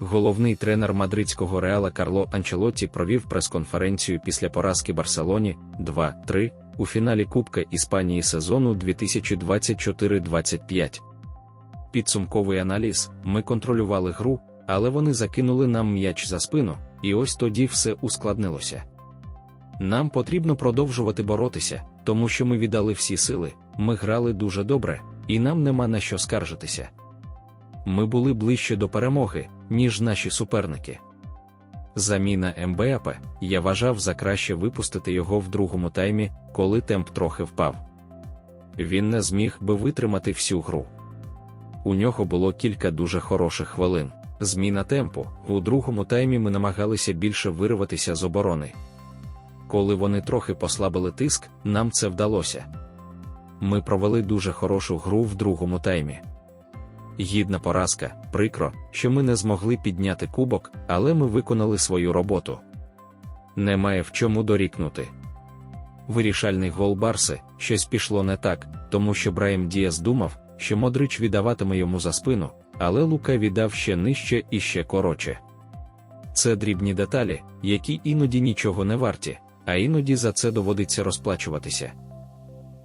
головний тренер мадридського реала Карло Анчелотті провів прес-конференцію після поразки Барселоні 2-3 у фіналі Кубка Іспанії сезону 2024-25. Підсумковий аналіз: ми контролювали гру, але вони закинули нам м'яч за спину, і ось тоді все ускладнилося. Нам потрібно продовжувати боротися, тому що ми віддали всі сили, ми грали дуже добре, і нам нема на що скаржитися. Ми були ближче до перемоги, ніж наші суперники. Заміна МБАП я вважав за краще випустити його в другому таймі, коли темп трохи впав. Він не зміг би витримати всю гру. У нього було кілька дуже хороших хвилин. Зміна темпу. У другому таймі ми намагалися більше вирватися з оборони. Коли вони трохи послабили тиск, нам це вдалося. Ми провели дуже хорошу гру в другому таймі. Гідна поразка, прикро, що ми не змогли підняти кубок, але ми виконали свою роботу. Немає в чому дорікнути. Вирішальний гол Барси, щось пішло не так, тому що Брайм Діас думав, що Модрич віддаватиме йому за спину, але Лука віддав ще нижче і ще коротше. Це дрібні деталі, які іноді нічого не варті, а іноді за це доводиться розплачуватися.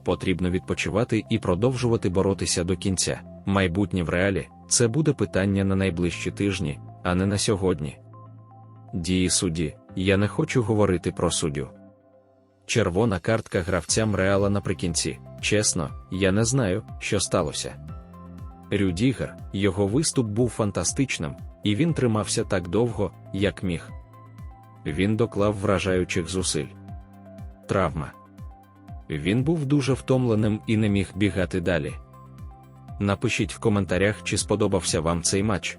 Потрібно відпочивати і продовжувати боротися до кінця. Майбутнє в реалі це буде питання на найближчі тижні, а не на сьогодні. Дії судді, я не хочу говорити про суддю. Червона картка гравцям реала наприкінці. Чесно, я не знаю, що сталося. Рюдігер, його виступ був фантастичним, і він тримався так довго, як міг. Він доклав вражаючих зусиль. Травма. Він був дуже втомленим і не міг бігати далі. Напишіть в коментарях, чи сподобався вам цей матч.